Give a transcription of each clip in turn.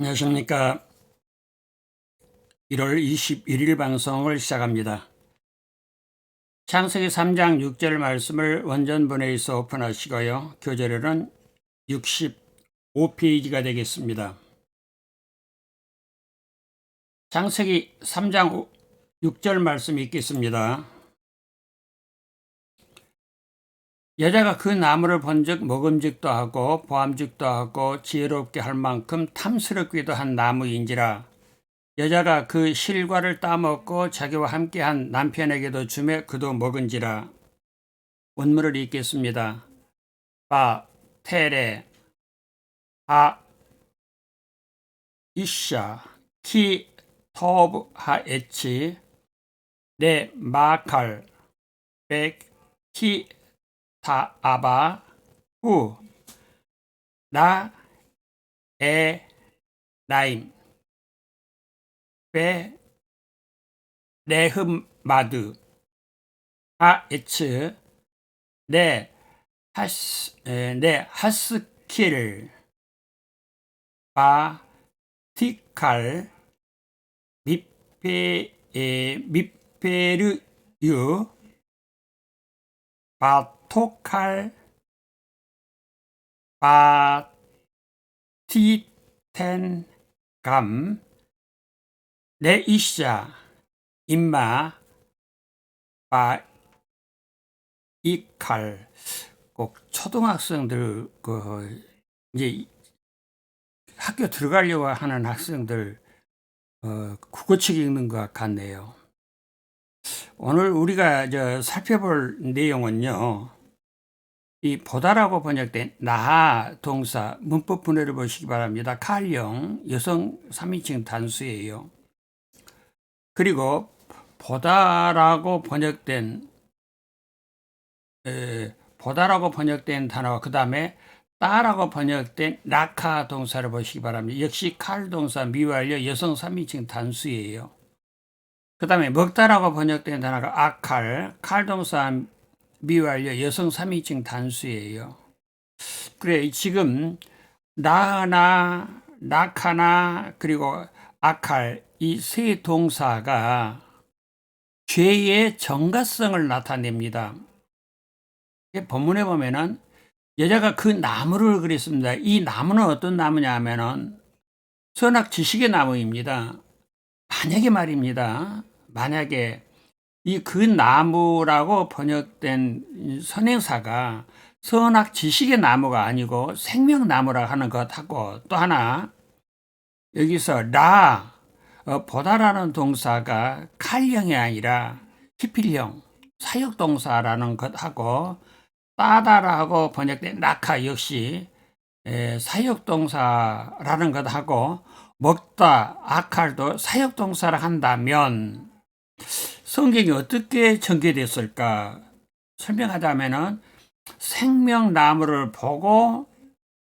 안녕하십니까. 1월 21일 방송을 시작합니다. 창세기 3장 6절 말씀을 원전 본에서 오픈하시고요. 교재로는 65페이지가 되겠습니다. 창세기 3장 6절 말씀이 있겠습니다. 여자가 그 나무를 본즉 먹음직도 하고 보암직도 하고 지혜롭게 할 만큼 탐스럽기도 한 나무인지라 여자가 그 실과를 따먹고 자기와 함께한 남편에게도 주매 그도 먹은지라 원문을 읽겠습니다. 바 테레 하 이샤 키 토브 하에치 네 마칼 백키 타 아바 후. 나에 나임. 베 레흠 마드 하에츠. 네 하스 에, 네 하스킬. 바티칼. 미페 에, 미페르유. 바 토칼 바티텐감 네이샤 임마 바이칼 꼭 초등학생들 그 이제 학교 들어가려고 하는 학생들 어, 국어책 읽는 것 같네요. 오늘 우리가 저 살펴볼 내용은요. 이 보다라고 번역된 나 동사 문법 분해를 보시기 바랍니다. 칼령 여성 3인칭 단수예요. 그리고 보다라고 번역된 에, 보다라고 번역된 단어와 그 다음에 따라고 번역된 라카 동사를 보시기 바랍니다. 역시 칼 동사 미완료 여성 3인칭 단수예요. 그 다음에 먹다라고 번역된 단어가 아칼, 칼 동사 미완료 여성 3인칭 단수예요. 그래 지금 나나 나카나 그리고 아칼 이 세 동사가 죄의 정가성을 나타냅니다. 본문에 보면은 여자가 그 나무를 그렸습니다. 이 나무는 어떤 나무냐 하면은 선악 지식의 나무입니다. 만약에 말입니다. 만약에 이그 나무라고 번역된 선행사가 선악 지식의 나무가 아니고 생명나무라 하는 것하고 또 하나 여기서 라 어, 보다라는 동사가 칼형이 아니라 히필형 사역동사라는 것하고 따다라고 번역된 낙하 역시 에, 사역동사라는 것하고 먹다 아칼도 사역동사를 한다면 성경이 어떻게 전개됐을까 설명하자면은 생명나무를 보고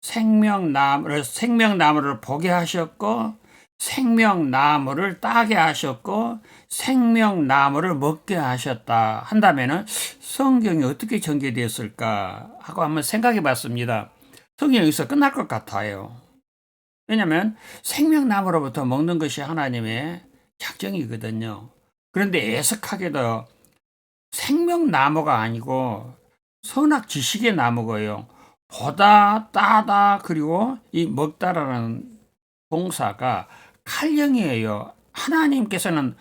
생명나무를 생명나무를 보게 하셨고 생명나무를 따게 하셨고 생명나무를 먹게 하셨다 한다면은 성경이 어떻게 전개되었을까 하고 한번 생각해 봤습니다. 성경이 여기서 끝날 것 같아요. 왜냐하면 생명나무로부터 먹는 것이 하나님의 작정이거든요. 그런데 애석하게도 생명나무가 아니고 선악 지식의 나무고요. 보다, 따다, 그리고 이 먹다라는 동사가 칼령이에요. 하나님께서는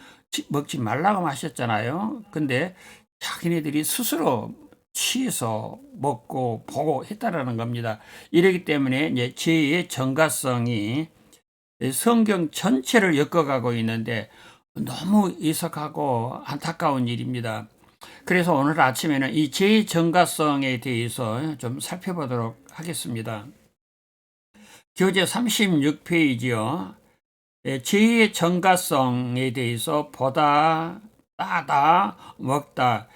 먹지 말라고 하셨잖아요. 근데 자기네들이 스스로 취해서 먹고 보고 했다라는 겁니다. 이러기 때문에 이제 죄의 정가성이 성경 전체를 엮어가고 있는데 너무 이석하고 안타까운 일입니다. 그래서 오늘 아침에는 이 죄의 정가성에 대해서 좀 살펴보도록 하겠습니다. 교재 36페이지요. 죄의 정가성에 대해서 보다, 따다, 먹다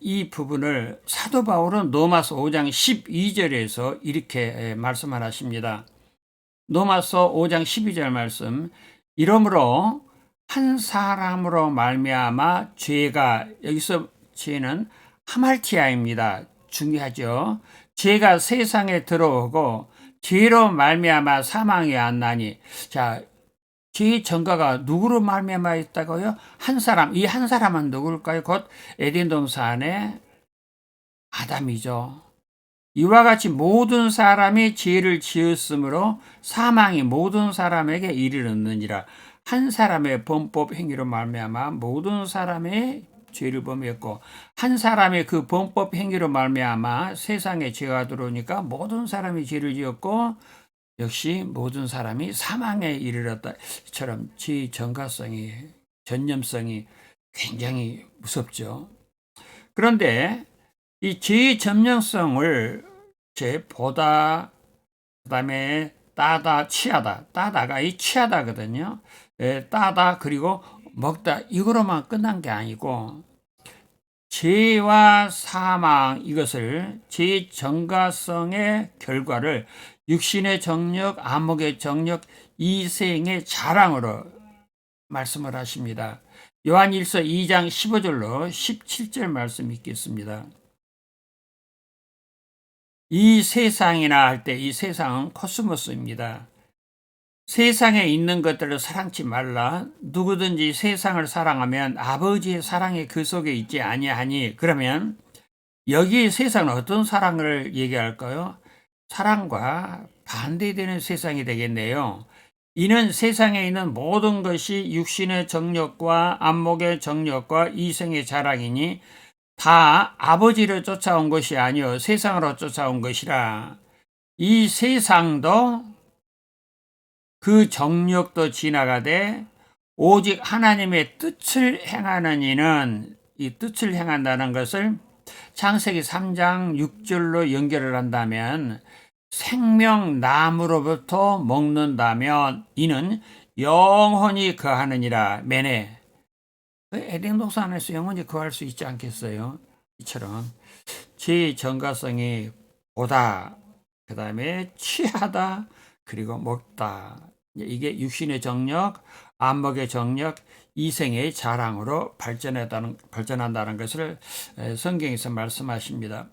이 부분을 사도 바울은 노마서 5장 12절에서 이렇게 말씀하십니다. 노마서 5장 12절 말씀 이러므로 한 사람으로 말미암아 죄가 여기서 죄는 하말티아입니다. 중요하죠. 죄가 세상에 들어오고 죄로 말미암아 사망이 안 나니 자 죄의 전가가 누구로 말미암아 있다고요? 한 사람 이 한 사람은 누굴까요? 곧 에덴 동산의 아담이죠. 이와 같이 모든 사람이 죄를 지었으므로 사망이 모든 사람에게 이르렀느니라. 한 사람의 범법 행위로 말미암아 모든 사람의 죄를 범했고 한 사람의 그 범법 행위로 말미암아 세상에 죄가 들어오니까 모든 사람이 죄를 지었고 역시 모든 사람이 사망에 이르렀다처럼 죄의 전가성이 전념성이 굉장히 무섭죠. 그런데 이 죄의 전념성을 제 보다 그다음에 따다 취하다 따다가 이 취하다거든요. 예, 따다 그리고 먹다 이거로만 끝난 게 아니고 죄와 사망 이것을 죄 정가성의 결과를 육신의 정력, 암흑의 정력, 이생의 자랑으로 말씀을 하십니다. 요한일서 2장 15절로 17절 말씀 읽겠습니다. 이 세상이나 할 때 이 세상은 코스모스입니다. 세상에 있는 것들을 사랑치 말라. 누구든지 세상을 사랑하면 아버지의 사랑이 그 속에 있지 아니하니. 그러면 여기 세상은 어떤 사랑을 얘기할까요? 사랑과 반대되는 세상이 되겠네요. 이는 세상에 있는 모든 것이 육신의 정력과 안목의 정력과 이생의 자랑이니 다 아버지를 쫓아온 것이 아니요 세상으로 쫓아온 것이라. 이 세상도 그 정력도 지나가되 오직 하나님의 뜻을 행하는 이는 이 뜻을 행한다는 것을 창세기 3장 6절로 연결을 한다면 생명나무로부터 먹는다면 이는 영원히 거하느니라. 매네. 에덴 동산에서 영원히 거할 수 있지 않겠어요? 이처럼 제 정가성이 보다 그 다음에 취하다 그리고 먹다 이게 육신의 정력, 안목의 정력, 이생의 자랑으로 발전했다는, 발전한다는 것을 성경에서 말씀하십니다.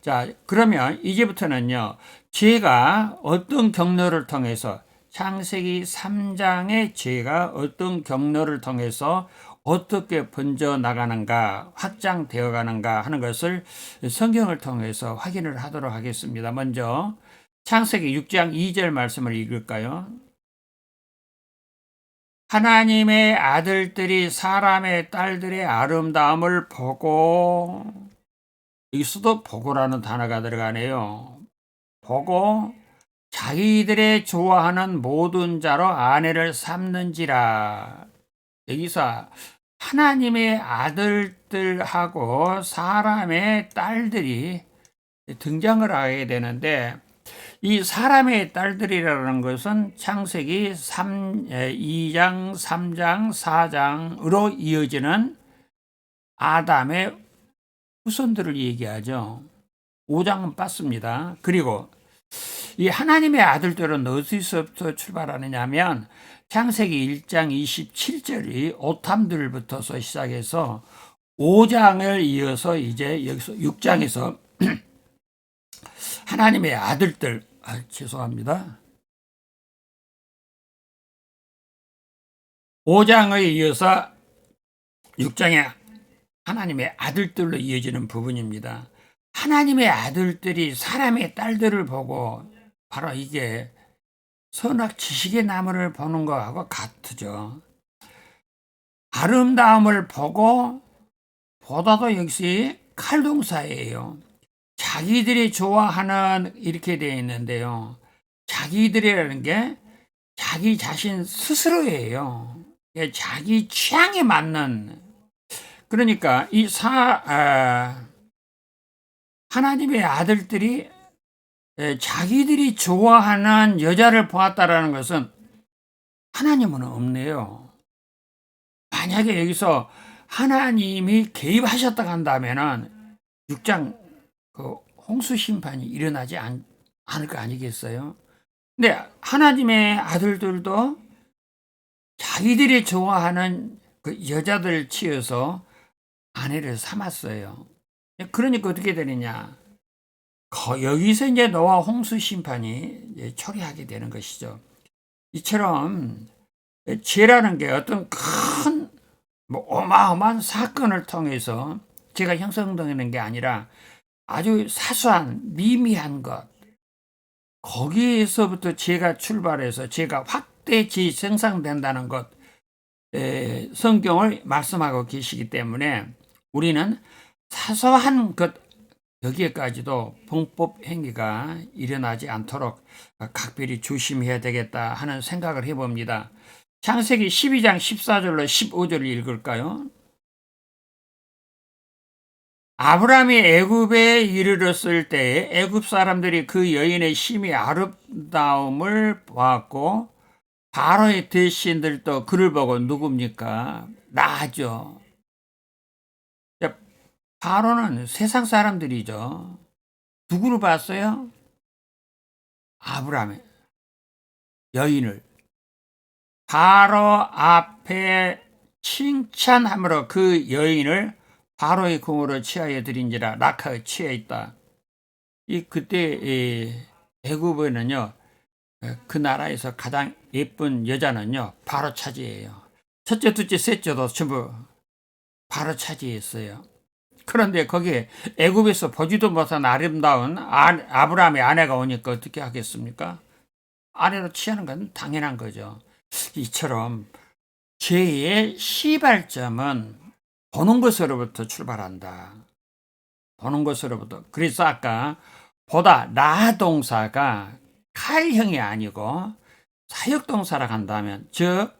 자, 그러면 이제부터는요, 죄가 어떤 경로를 통해서 창세기 3장의 죄가 어떤 경로를 통해서 어떻게 번져 나가는가, 확장되어 가는가 하는 것을 성경을 통해서 확인을 하도록 하겠습니다. 먼저 창세기 6장 2절 말씀을 읽을까요? 하나님의 아들들이 사람의 딸들의 아름다움을 보고 여기서도 보고라는 단어가 들어가네요. 보고 자기들의 좋아하는 모든 자로 아내를 삼는지라. 여기서 하나님의 아들들하고 사람의 딸들이 등장을 하게 되는데 이 사람의 딸들이라는 것은 창세기 3, 2장, 3장, 4장으로 이어지는 아담의 후손들을 얘기하죠. 5장은 빠습니다. 그리고 이 하나님의 아들들은 어디서부터 출발하느냐면 창세기 1장 27절이 오탐들부터서 시작해서 5장을 이어서 이제 여기서 6장에서 하나님의 아들들 아, 죄송합니다. 5장에 이어서 6장에 하나님의 아들들로 이어지는 부분입니다. 하나님의 아들들이 사람의 딸들을 보고 바로 이게 선악 지식의 나무를 보는 것하고 같죠. 아름다움을 보고 보다도 역시 칼동사예요. 자기들이 좋아하는 이렇게 되어 있는데요. 자기들이라는 게 자기 자신 스스로예요. 자기 취향에 맞는 그러니까 이 사, 아, 하나님의 아들들이 자기들이 좋아하는 여자를 보았다라는 것은 하나님은 없네요. 만약에 여기서 하나님이 개입하셨다 한다면은 6장 그 홍수 심판이 일어나지 않, 않을 거 아니겠어요? 근데 하나님의 아들들도 자기들이 좋아하는 그 여자들 치여서 아내를 삼았어요. 그러니까 어떻게 되느냐? 거- 여기서 이제 노아 홍수 심판이 처리하게 되는 것이죠. 이처럼 죄라는 게 어떤 큰, 뭐 어마어마한 사건을 통해서 죄가 형성되는 게 아니라 아주 사소한 미미한 것, 거기에서부터 죄가 출발해서 죄가 확대 재생산된다는 것, 에, 성경을 말씀하고 계시기 때문에 우리는 사소한 것 여기에까지도 범법 행위가 일어나지 않도록 각별히 조심해야 되겠다 하는 생각을 해봅니다. 창세기 12장 14절로 15절을 읽을까요? 아브라함이 애굽에 이르렀을 때 애굽 사람들이 그 여인의 심히 아름다움을 보았고 바로의 대신들도 그를 보고 누굽니까? 나죠. 바로는 세상 사람들이죠. 누구를 봤어요? 아브라함의 여인을 바로 앞에 칭찬함으로 그 여인을 바로의 궁으로 취하여 드린지라 라카에 취해 있다. 이 그때 이 애굽에는요 그 나라에서 가장 예쁜 여자는요 바로 차지해요. 첫째, 둘째, 셋째도 전부 바로 차지했어요. 그런데 거기에 애굽에서 보지도 못한 아름다운 아, 아브라함의 아내가 오니까 어떻게 하겠습니까? 아내로 취하는 건 당연한 거죠. 이처럼 죄의 시발점은 보는 것으로부터 출발한다. 보는 것으로부터. 그래서 아까 보다 나 동사가 칼형이 아니고 사역동사라고 한다면 즉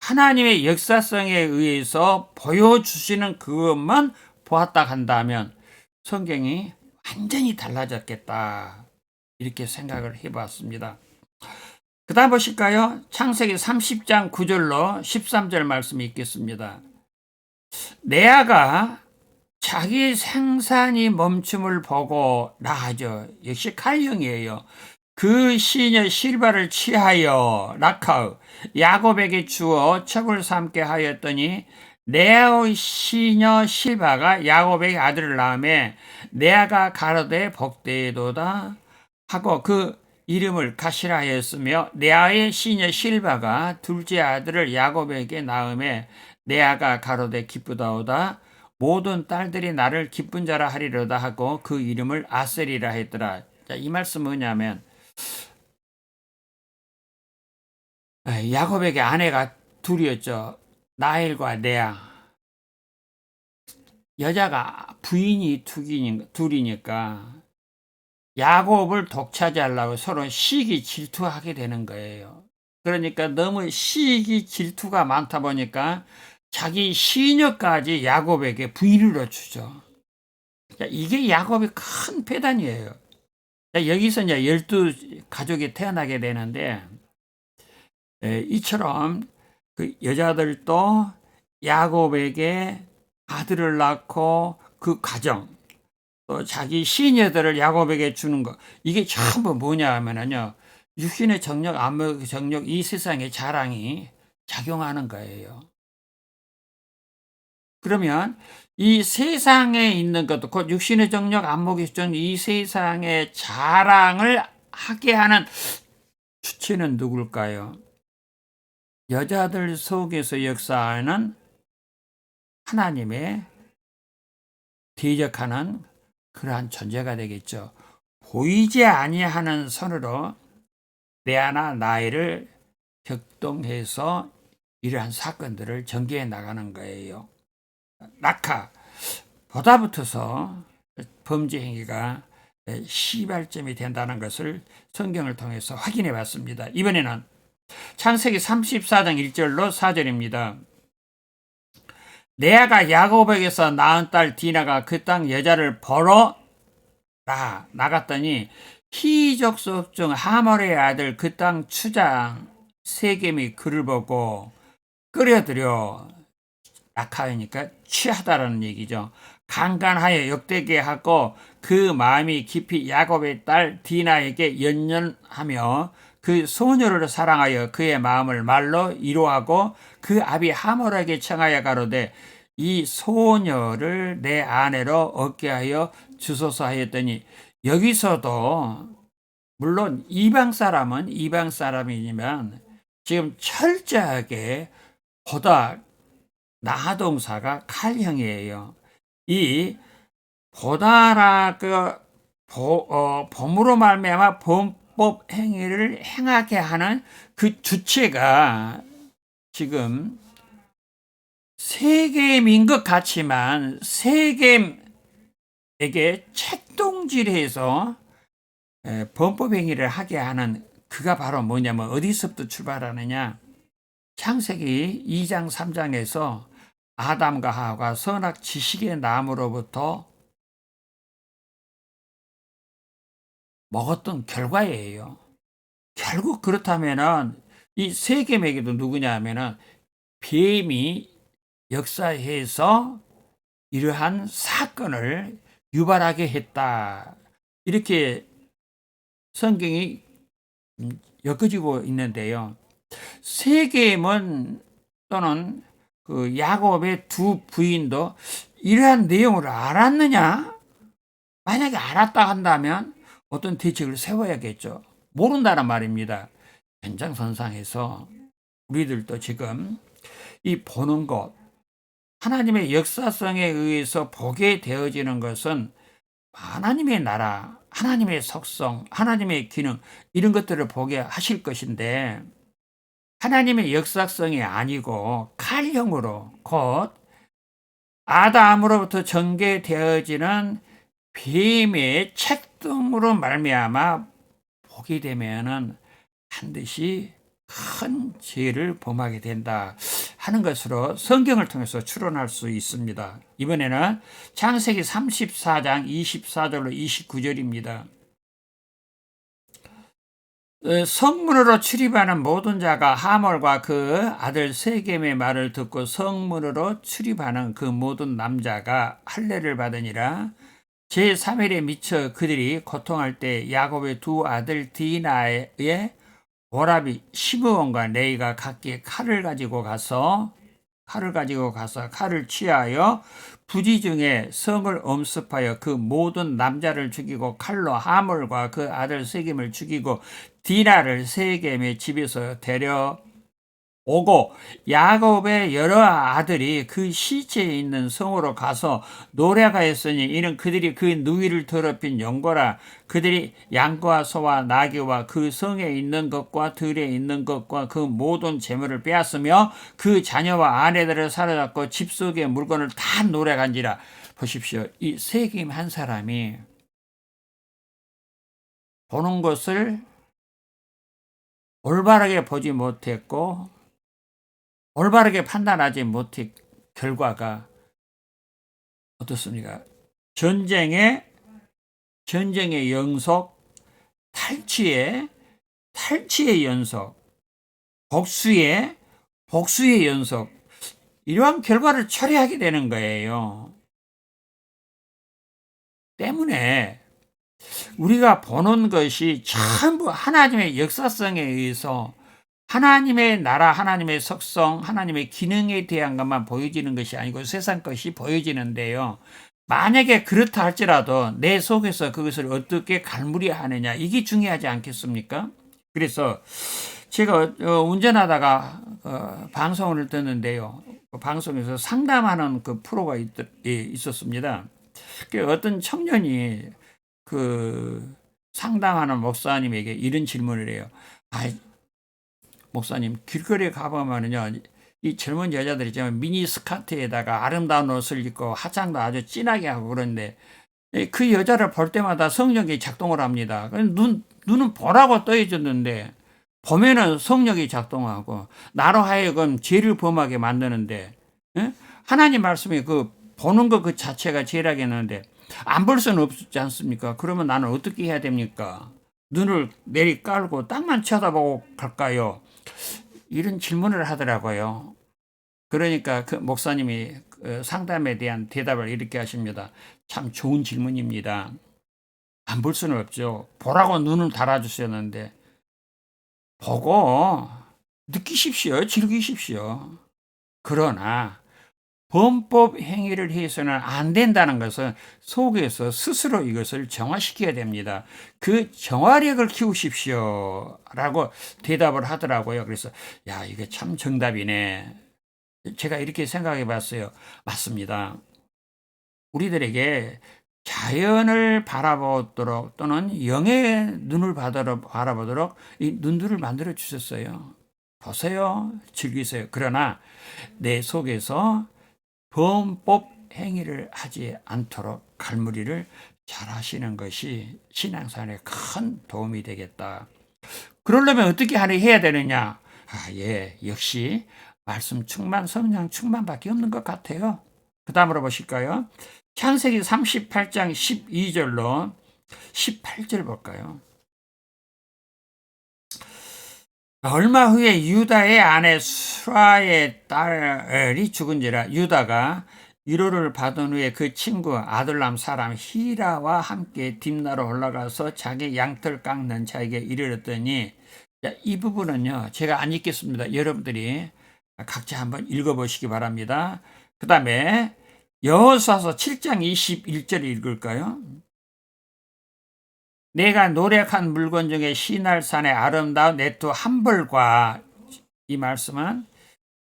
하나님의 역사성에 의해서 보여주시는 그것만 보았다 한다면 성경이 완전히 달라졌겠다. 이렇게 생각을 해봤습니다. 그 다음 보실까요? 창세기 30장 9절로 13절 말씀이 있겠습니다. 레아가 자기 생산이 멈춤을 보고 나하죠. 역시 칼형이에요. 그 시녀 실바를 취하여 라카우 야곱에게 주어 첩을 삼게 하였더니 레아의 시녀 실바가 야곱에게 아들을 낳음에 레아가 가로되 복되도다 하고 그 이름을 가시라 하였으며 레아의 시녀 실바가 둘째 아들을 야곱에게 낳음에 레아가 가로되 기쁘다오다 모든 딸들이 나를 기쁜 자라 하리로다 하고 그 이름을 아셀이라 했더라. 자, 이 말씀은 뭐냐면 아, 야곱에게 아내가 둘이었죠. 나일과 레아. 여자가 부인이 둘이니까 야곱을 독차지하려고 서로 시기 질투하게 되는 거예요. 그러니까 너무 시기 질투가 많다 보니까 자기 시녀까지 야곱에게 부인을 주죠. 이게 야곱의 큰 배단이에요. 여기서 이제 열두 가족이 태어나게 되는데 이처럼 그 여자들도 야곱에게 아들을 낳고 그 가정 또 자기 시녀들을 야곱에게 주는 것 이게 전부 뭐냐 하면은요 육신의 정력, 암흑 정력 이 세상의 자랑이 작용하는 거예요. 그러면 이 세상에 있는 것도 곧 육신의 정력, 안목의 정력 이 세상의 자랑을 하게 하는 주체는 누굴까요? 여자들 속에서 역사하는 하나님의 대적하는 그러한 존재가 되겠죠. 보이지 아니하는 선으로 레아나 나이를 격동해서 이러한 사건들을 전개해 나가는 거예요. 낙하 보다 붙어서 범죄 행위가 시발점이 된다는 것을 성경을 통해서 확인해 봤습니다. 이번에는 창세기 34장 1절로 4절입니다. 레아가 야곱에게서 낳은 딸 디나가 그 땅 여자를 벌어 나 나갔더니 희족속 중 하몰의 아들 그 땅 추장 세겜이 그를 보고 끌어들여 낙하니까 취하다라는 얘기죠. 강간하여 역되게 하고 그 마음이 깊이 야곱의 딸 디나에게 연연하며 그 소녀를 사랑하여 그의 마음을 말로 이로하고 그 아비 하몰에게 청하여 가로되 이 소녀를 내 아내로 얻게 하여 주소서 하였더니 여기서도 물론 이방 사람은 이방 사람이지만 지금 철저하게 보다 나동사가 칼형이에요. 이 보다라 그 보, 어, 범으로 말미암아 범법 행위를 행하게 하는 그 주체가 지금 세겜인 것 같지만 세겜에게 책동질해서 에, 범법 행위를 하게 하는 그가 바로 뭐냐면 어디서부터 출발하느냐 창세기 2장 3장에서 아담과 하와가 선악 지식의 나무로부터 먹었던 결과예요. 결국 그렇다면은 이 세겜에게도 누구냐 하면은 뱀이 역사해서 이러한 사건을 유발하게 했다. 이렇게 성경이 음, 엮어지고 있는데요. 세겜은 또는 그 야곱의 두 부인도 이러한 내용을 알았느냐? 만약에 알았다 한다면 어떤 대책을 세워야겠죠. 모른다는 말입니다. 현장선상에서 우리들도 지금 이 보는 것, 하나님의 역사성에 의해서 보게 되어지는 것은 하나님의 나라, 하나님의 속성, 하나님의 기능, 이런 것들을 보게 하실 것인데, 하나님의 역사성이 아니고 칼형으로 곧 아담으로부터 전개되어지는 뱀의 책동으로 말미암아 보게 되면은 반드시 큰 죄를 범하게 된다 하는 것으로 성경을 통해서 추론할 수 있습니다. 이번에는 창세기 34장 24절로 29절입니다. 어, 성문으로 출입하는 모든 자가 하몰과 그 아들 세겜의 말을 듣고 성문으로 출입하는 그 모든 남자가 할례를 받으니라. 제3일에 미쳐 그들이 고통할 때 야곱의 두 아들 디나의 오라비 시므온과 레이가 각기 칼을 가지고 가서 칼을 가지고 가서 칼을 취하여 부지 중에 성을 엄습하여 그 모든 남자를 죽이고 칼로 하물과 그 아들 세겜을 죽이고 디나를 세겜의 집에서 데려 오고 야곱의 여러 아들이 그 시체에 있는 성으로 가서 노래가했으니 이는 그들이 그 누이를 더럽힌 영거라. 그들이 양과 소와 나귀와 그 성에 있는 것과 들에 있는 것과 그 모든 재물을 빼앗으며 그 자녀와 아내들을 사로잡고 집 속의 물건을 다 노래간지라. 보십시오. 이 세김 한 사람이 보는 것을 올바르게 보지 못했고 올바르게 판단하지 못한 결과가 어떻습니까? 전쟁의 전쟁의 연속, 탈취의 탈취의 연속, 복수의 복수의 연속 이러한 결과를 처리하게 되는 거예요. 때문에 우리가 보는 것이 전부 하나님의 역사성에 의해서 하나님의 나라, 하나님의 속성, 하나님의 기능에 대한 것만 보여지는 것이 아니고 세상 것이 보여지는데요. 만약에 그렇다 할지라도 내 속에서 그것을 어떻게 갈무리하느냐 이게 중요하지 않겠습니까? 그래서 제가 어, 운전하다가 어, 방송을 듣는데요. 그 방송에서 상담하는 그 프로가 있, 었습니다 어떤 청년이 그 상담하는 목사님에게 이런 질문을 해요. 아, 목사님 길거리에 가보면은요 이 젊은 여자들이 있잖아요 미니 스커트에다가 아름다운 옷을 입고 화장도 아주 진하게 하고 그런데 그 여자를 볼 때마다 성령이 작동을 합니다. 눈 눈은 보라고 떠해졌는데 보면은 성령이 작동하고 나로 하여금 죄를 범하게 만드는데 에? 하나님 말씀이 그 보는 것 그 자체가 죄라겠는데 안 볼 수는 없지 않습니까? 그러면 나는 어떻게 해야 됩니까? 눈을 내리 깔고 땅만 쳐다보고 갈까요? 이런 질문을 하더라고요. 그러니까 그 목사님이 그 상담에 대한 대답을 이렇게 하십니다. 참 좋은 질문입니다. 안 볼 수는 없죠. 보라고 눈을 달아주셨는데, 보고 느끼십시오. 즐기십시오. 그러나, 범법 행위를 해서는 안 된다는 것은 속에서 스스로 이것을 정화시켜야 됩니다. 그 정화력을 키우십시오. 라고 대답을 하더라고요. 그래서, 야, 이게 참 정답이네. 제가 이렇게 생각해 봤어요. 맞습니다. 우리들에게 자연을 바라보도록 또는 영의 눈을 바라보도록 이 눈들을 만들어 주셨어요. 보세요. 즐기세요. 그러나 내 속에서 범법 행위를 하지 않도록 갈무리를 잘 하시는 것이 신앙생활에 큰 도움이 되겠다. 그러려면 어떻게 해야 되느냐? 아, 예, 역시 말씀 충만, 성령 충만밖에 없는 것 같아요. 그 다음으로 보실까요? 창세기 38장 12절로 18절 볼까요? 얼마 후에 유다의 아내 수라의 딸이 죽은지라 유다가 위로를 받은 후에 그 친구 아들람 사람 히라와 함께 딥나로 올라가서 자기 양털 깎는 자에게 이르렀더니 이 부분은요 제가 안 읽겠습니다 여러분들이 각자 한번 읽어보시기 바랍니다 그 다음에 여호수아서 7장 21절 읽을까요? 내가 노력한 물건 중에 시날산의 아름다운 네트 한 벌과 이 말씀은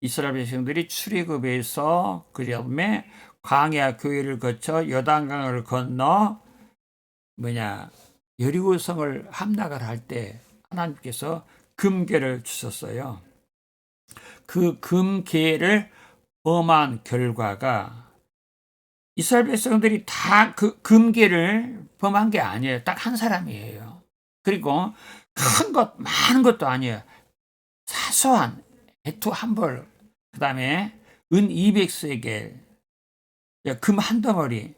이스라엘 백성들이 출애굽에서 그다음에 광야 교회를 거쳐 요단강을 건너 뭐냐 여리고성을 함락을 할 때 하나님께서 금괴를 주셨어요. 그 금괴를 범한 결과가 이스라엘 백성들이 다 그 금괴를 범한 게 아니에요. 딱 한 사람이에요. 그리고 큰 것, 많은 것도 아니에요. 사소한 애투 한 벌, 그 다음에 은 200세겔, 금 한 덩어리,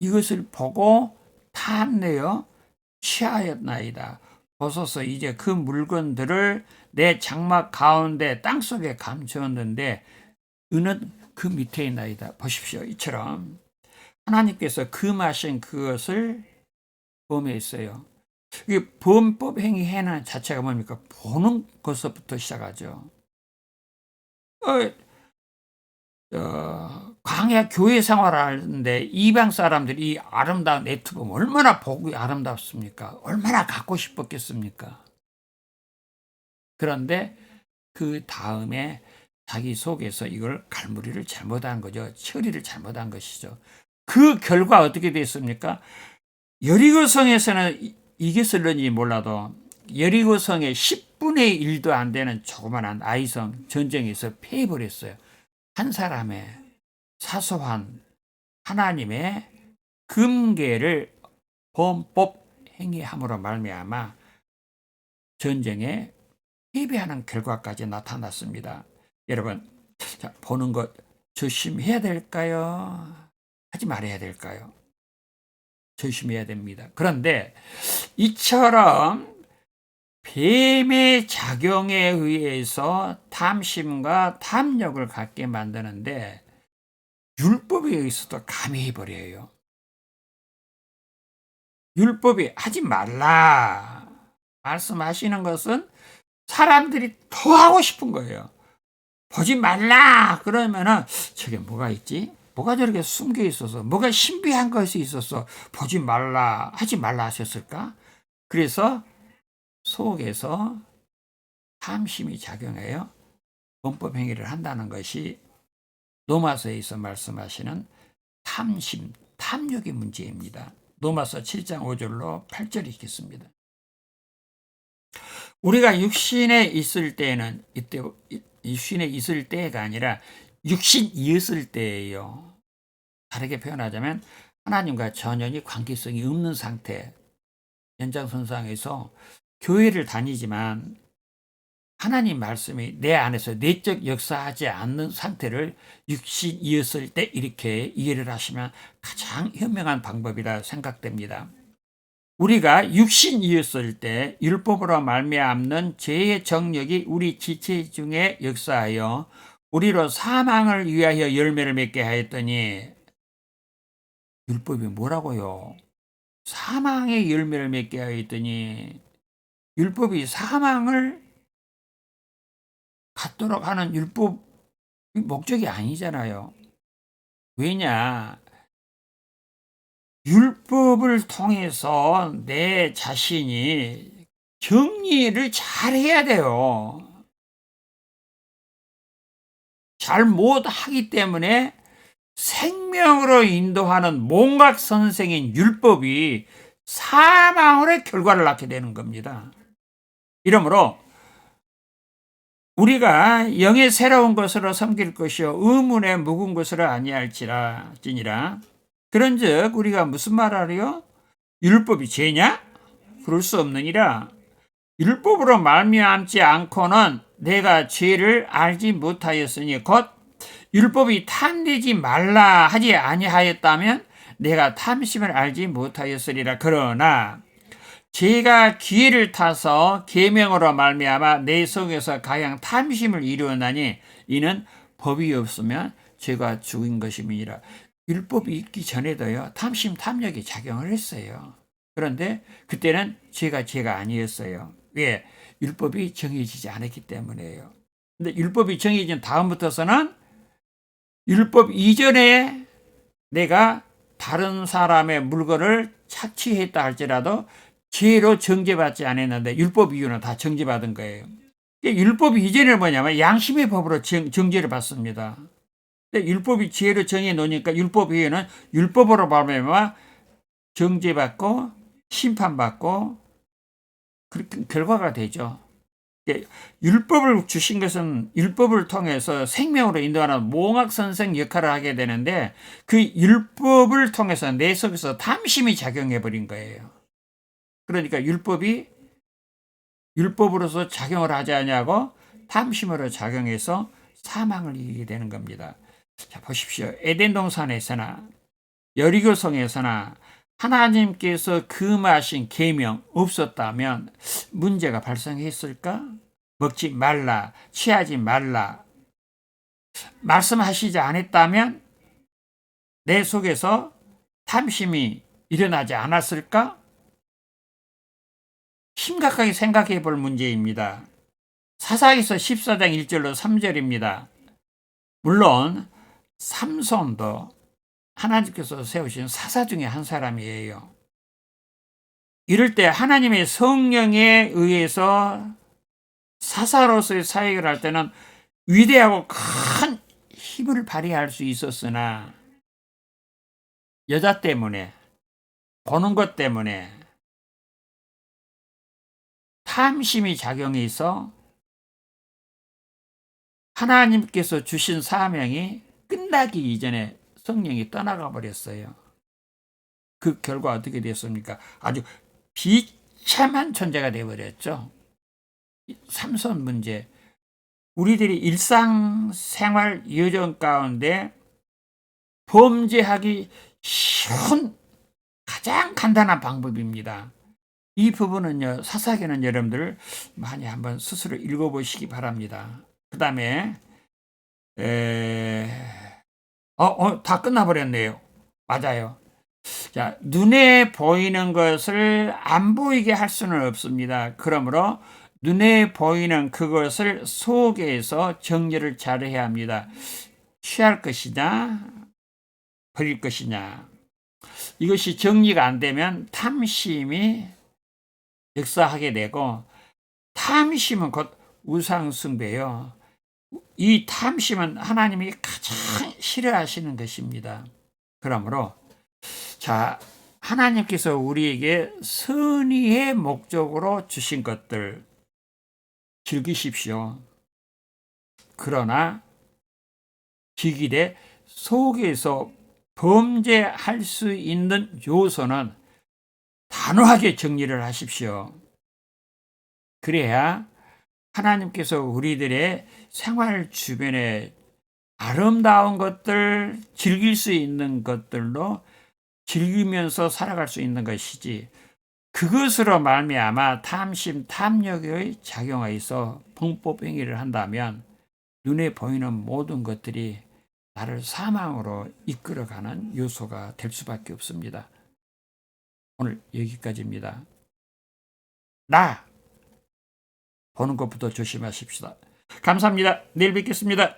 이것을 보고 탐내어 취하였나이다. 보소서 이제 그 물건들을 내 장막 가운데 땅 속에 감추었는데 은은 그 밑에 있나이다. 보십시오. 이처럼 하나님께서 금하신 그것을 범했어요. 이 범법 행위 해는 자체가 뭡니까? 보는 것부터 시작하죠. 어, 어, 광야 교회 생활하는데 이방 사람들이 이 아름다운 네트범 얼마나 보기 아름답습니까? 얼마나 갖고 싶었겠습니까? 그런데 그 다음에 자기 속에서 이걸 갈무리를 잘못한 거죠. 처리를 잘못한 것이죠. 그 결과 어떻게 됐습니까? 여리고성에서는 이겼을런지 몰라도 여리고성의 10분의 1도 안 되는 조그만한 아이성 전쟁에서 패해버렸어요. 한 사람의 사소한 하나님의 금계를 범법 행위함으로 말미암아 전쟁에 패배하는 결과까지 나타났습니다. 여러분, 자, 보는 것 조심해야 될까요? 하지 말아야 될까요? 조심해야 됩니다. 그런데 이처럼 뱀의 작용에 의해서 탐심과 탐욕을 갖게 만드는데 율법에 의해서도 감해버려요. 율법이 하지 말라 말씀하시는 것은 사람들이 더 하고 싶은 거예요. 보지 말라 그러면은 저게 뭐가 있지? 뭐가 저렇게 숨겨 있어서 뭐가 신비한 것이 있어서 보지 말라 하지 말라 하셨을까? 그래서 속에서 탐심이 작용해요. 범법 행위를 한다는 것이 노마서에서 말씀하시는 탐심, 탐욕의 문제입니다. 노마서 7장 5절로 8절 읽겠습니다. 우리가 육신에 있을 때는 이때 육신에 있을 때가 아니라 육신이었을 때예요. 다르게 표현하자면 하나님과 전혀 관계성이 없는 상태. 연장선상에서 교회를 다니지만 하나님 말씀이 내 안에서 내적 역사하지 않는 상태를 육신이었을 때 이렇게 이해를 하시면 가장 현명한 방법이라 생각됩니다. 우리가 육신이었을 때 율법으로 말미암는 죄의 정력이 우리 지체 중에 역사하여 우리로 사망을 위하여 열매를 맺게 하였더니 율법이 뭐라고요? 사망의 열매를 맺게 하였더니 율법이 사망을 갖도록 하는 율법 목적이 아니잖아요. 왜냐? 율법을 통해서 내 자신이 정리를 잘 해야 돼요. 잘 못하기 때문에 생명으로 인도하는 몽각 선생인 율법이 사망의 결과를 낳게 되는 겁니다. 이러므로 우리가 영의 새로운 것으로 섬길 것이요 의문의 묵은 것으로 아니할지라 지니라 그런즉 우리가 무슨 말하리요? 율법이 죄냐? 그럴 수 없느니라. 율법으로 말미암지 않고는 내가 죄를 알지 못하였으니 곧 율법이 탐내지 말라 하지 아니하였다면 내가 탐심을 알지 못하였으리라. 그러나 죄가 기회를 타서 계명으로 말미암아 내 속에서 가장 탐심을 이루었나니 이는 법이 없으면 죄가 죽은 것임이니라. 율법이 있기 전에도요 탐심 탐욕이 작용을 했어요. 그런데 그때는 죄가 죄가 아니었어요. 왜? 율법이 정해지지 않았기 때문에요. 근데 율법이 정해진 다음부터서는 율법 이전에 내가 다른 사람의 물건을 착취했다 할지라도 죄로 정죄받지 않았는데 율법 이유는 다 정죄받은 거예요. 율법 이전에는 뭐냐면 양심의 법으로 정, 정죄를 받습니다. 근데 율법이 지혜로 정해 놓으니까 율법 위에는 율법으로 말하면 정죄받고 심판받고 그렇게 결과가 되죠. 율법을 주신 것은 율법을 통해서 생명으로 인도하는 몽학 선생 역할을 하게 되는데 그 율법을 통해서 내 속에서 탐심이 작용해 버린 거예요. 그러니까 율법이 율법으로서 작용을 하지 않냐고 탐심으로 작용해서 사망을 이기게 되는 겁니다. 자, 보십시오. 에덴 동산에서나 여리고 성에서나 하나님께서 금하신 계명 없었다면 문제가 발생했을까? 먹지 말라, 취하지 말라. 말씀하시지 않았다면 내 속에서 탐심이 일어나지 않았을까? 심각하게 생각해 볼 문제입니다. 사사기서 14장 1절로 3절입니다. 물론 삼손도 하나님께서 세우신 사사 중에 한 사람이에요. 이럴 때 하나님의 성령에 의해서 사사로서의 사역을 할 때는 위대하고 큰 힘을 발휘할 수 있었으나 여자 때문에 보는 것 때문에 탐심이 작용해서 하나님께서 주신 사명이 끝나기 이전에 성령이 떠나가 버렸어요. 그 결과 어떻게 됐습니까? 아주 비참한 존재가 되어버렸죠. 삼선 문제. 우리들이 일상생활 여정 가운데 범죄하기 쉬운 가장 간단한 방법입니다. 이 부분은요, 사사기는 여러분들 많이 한번 스스로 읽어보시기 바랍니다. 그 다음에, 어, 어, 다 끝나버렸네요. 맞아요. 자, 눈에 보이는 것을 안 보이게 할 수는 없습니다. 그러므로 눈에 보이는 그것을 속에서 정리를 잘 해야 합니다. 취할 것이냐, 버릴 것이냐. 이것이 정리가 안 되면 탐심이 역사하게 되고, 탐심은 곧 우상숭배요. 이 탐심은 하나님이 가장 싫어하시는 것입니다. 그러므로 자 하나님께서 우리에게 선의의 목적으로 주신 것들 즐기십시오. 그러나 기길에 속에서 범죄할 수 있는 요소는 단호하게 정리를 하십시오. 그래야 하나님께서 우리들의 생활 주변에 아름다운 것들, 즐길 수 있는 것들로 즐기면서 살아갈 수 있는 것이지 그것으로 말미암아 탐심, 탐욕의 작용하여서 범법 행위를 한다면 눈에 보이는 모든 것들이 나를 사망으로 이끌어가는 요소가 될 수밖에 없습니다. 오늘 여기까지입니다. 나 보는 것부터 조심하십시다. 감사합니다. 내일 뵙겠습니다.